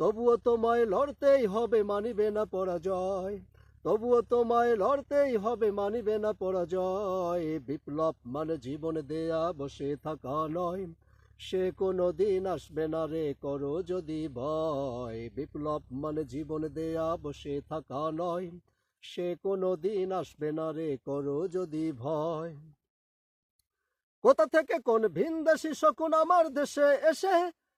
তবুও তোমায় লড়তেই হবে, মানিবে না পরাজয়। তবুও তোমায় লড়তেই হবে, মানিবে না পরাজয়। বিপ্লব মানে জীবন দেয়া, বসে থাকা নয়। সে কোনো দিন আসবে না রে, করো যদি ভয়। বিপ্লব মানে জীবন দেয়া, বসে থাকা নয়। সে কোনো দিন আসবে না রে, করো যদি ভয়। কোথা থেকে কোন ভিনদেশি শকুন আমার দেশে এসে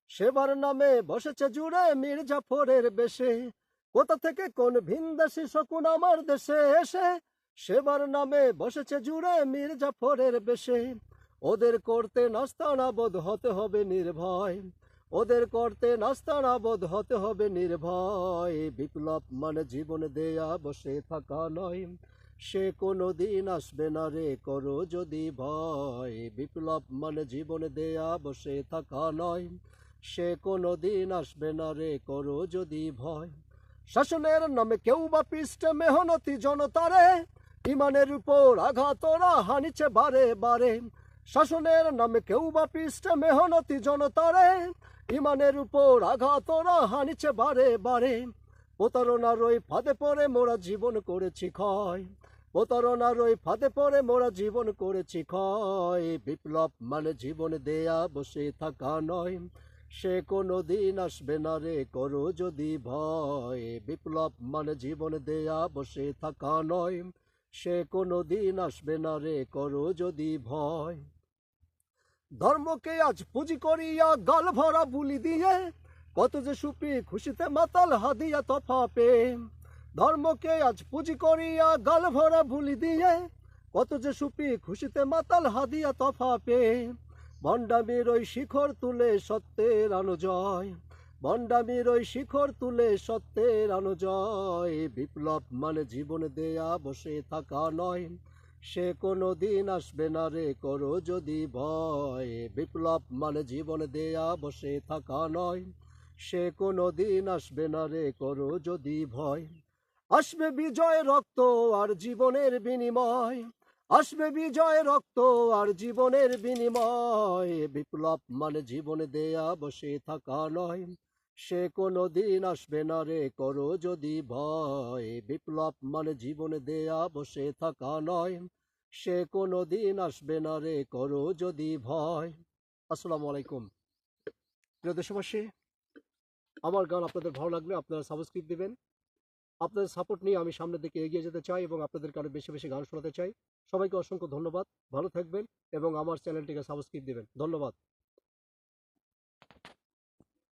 সেবার নামে বসেছে জুড়ে মির্জাফরের বেশে। কোথা থেকে কোন ভিনদেশি শকুন আমার দেশে এসে? সেবার নামে বসেছে জুড়ে মির্জাফরের বেশে। ওদের করতে নাস্তানাবোধ হতে হবে নির্ভয়। ওদের করতে নাস্তানাবোধ হতে হবে নির্ভয়। বিপ্লব মানে জীবন দেয়া, বসে থাকা নয়। সে কোনো দিন আসবে না রে, করো যদি ভয়। বিপ্লব মানে জীবন দেয়া, বসে থাকা নয়। সে কোনো দিন আসবে না রে করো যদি ভয়। শাসনের নামে কেউ বা পৃষ্ঠে মেহনতি জনতারে ইমানের উপর আঘাতরা হানিছে বারে বারে। শাসনের নামে কেউ বা পৃষ্ঠে মেহনতি জনতারে ইমানের উপর আঘাতরা হানিছে বারে বারে। প্রতারণার ওই ফাঁদে পড়ে মোরা জীবন করেছি ক্ষয়। প্রতারণার ওই ফাঁদে পড়ে মোরা জীবন করেছি ক্ষয়। বিপ্লব মানে জীবন দেয়া বসে থাকা নয়। সে কোনো দিন আসবে না রে, করো যদি ভয়। বিপ্লব মানে জীবন দেয়া, বসে থাকা নয়। সে কোনো দিন আসবে না রে, করো যদি ভয়। ধর্মকে আজ পুঁজি করিয়া গাল ভরা বুলি দিয়ে, কত যে সুপি খুশিতে মাতাল হাদিয়া তফা প্রেম ধর্মকে আজ পুঁজি করিয়া গাল ভরা বুলি দিয়ে, কত যে সুপি খুশিতে মাতাল হাদিয়া তফা প্রেম ভণ্ডামির ওই শিখর তুলে সত্যের আনুজয় ভণ্ডামির ওই শিখর তুলে সত্যের আনুজয় বিপ্লব মানে জীবন দেয়া, বসে থাকা নয়। সে কোনো দিন আসবে না রে, করো যদি ভয়। বিপ্লব মানে জীবন দেয়া, বসে থাকা নয়। সে কোনো দিন আসবে না রে, করো যদি ভয়। আসবে বিজয় রক্ত আর জীবনের বিনিময়। আসবে বিজয় রক্ত আর জীবনের বিনিময়। বিপ্লব মানে জীবনে দেয়া, বসে থাকা নয়। সে কোনো দিন আসবে না রে, করো যদি ভয়। বিপ্লব মানে জীবন দেয়া, বসে থাকা নয়। সে কোনো দিন আসবে না রে, করো যদি ভয়। আসসালামু আলাইকুম। প্রিয় দেশবাসী, আমার গান আপনাদের ভালো লাগলে আপনারা সাবস্ক্রাইব দিবেন। আপনাদের সাপোর্ট নিয়ে আমি সামনের দিকে এগিয়ে যেতে চাই এবং আপনাদেরকে আরও বেশি বেশি গান শোনাতে চাই। সবাইকে অসংখ্য ধন্যবাদ। ভালো থাকবেন এবং আমার চ্যানেলটিকে সাবস্ক্রাইব দেবেন। ধন্যবাদ।